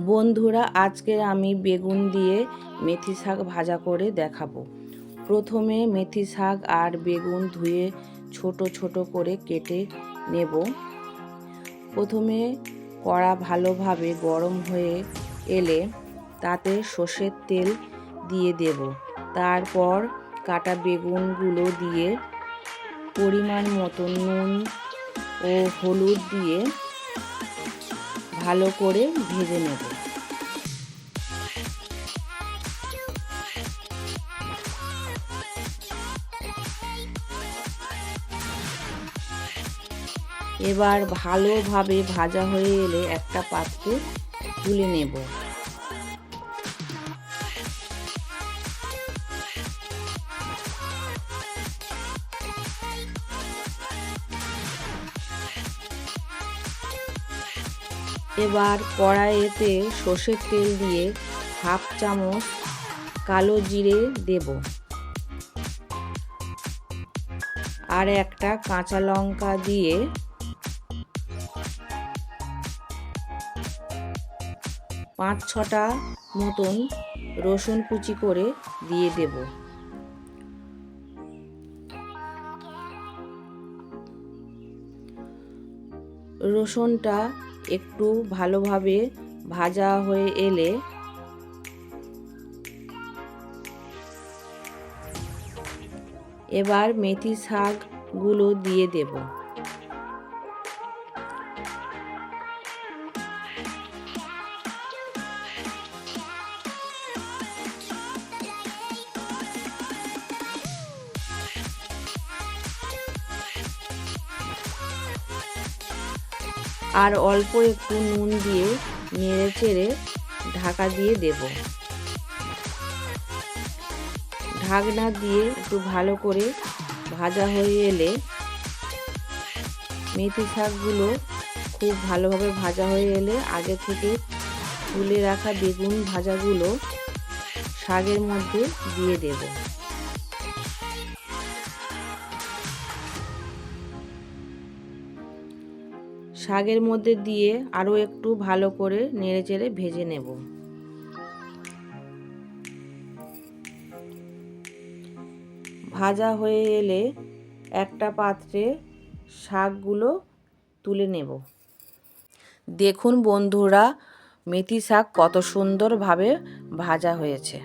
বন্ধুরা, আজকে আমি বেগুন দিয়ে মেথি শাক ভাজা করে দেখাবো। প্রথমে মেথি শাক আর বেগুন ধুয়ে ছোট ছোট করে কেটে নেব। প্রথমে কড়া ভালোভাবে গরম হয়ে এলে তাতে সর্ষের তেল দিয়ে দেব। তারপর কাটা বেগুনগুলো দিয়ে পরিমাণ মতো নুন ও হলুদ দিয়ে ভালো করে ভেজে নেব। এবার ভালোভাবে ভাজা হয়ে এলে একটা পাত্রে তুলে নেব। এবার কড়াইতে সর্ষের তেল দিয়ে হাফ চামচ কালো জিরে দেব আর একটা কাঁচা লঙ্কা দিয়ে পাঁচ ছটা মতন রসুন কুচি করে দিয়ে দেব। রসুনটা একটু ভালোভাবে ভাজা হয়ে এলে এবার মেথি শাকগুলো দিয়ে দেব। আর অল্প একটু নুন দিয়ে নেড়ে চেড়ে ঢাকা দিয়ে দেব। ঢাকনা দিয়ে একটু ভালো করে ভাজা হয়ে এলে মেথি শাকগুলো খুব ভালোভাবে ভাজা হয়ে এলে আগে থেকে তুলে রাখা বেগুন ভাজাগুলো শাকের মধ্যে দিয়ে দেবো। শাকের মধ্যে দিয়ে আরও একটু ভালো করে নেড়ে চেড়ে ভেজে নেব। ভাজা হয়ে এলে একটা পাত্রে শাকগুলো তুলে নেব। দেখুন বন্ধুরা, মেথি শাক কত সুন্দরভাবে ভাজা হয়েছে।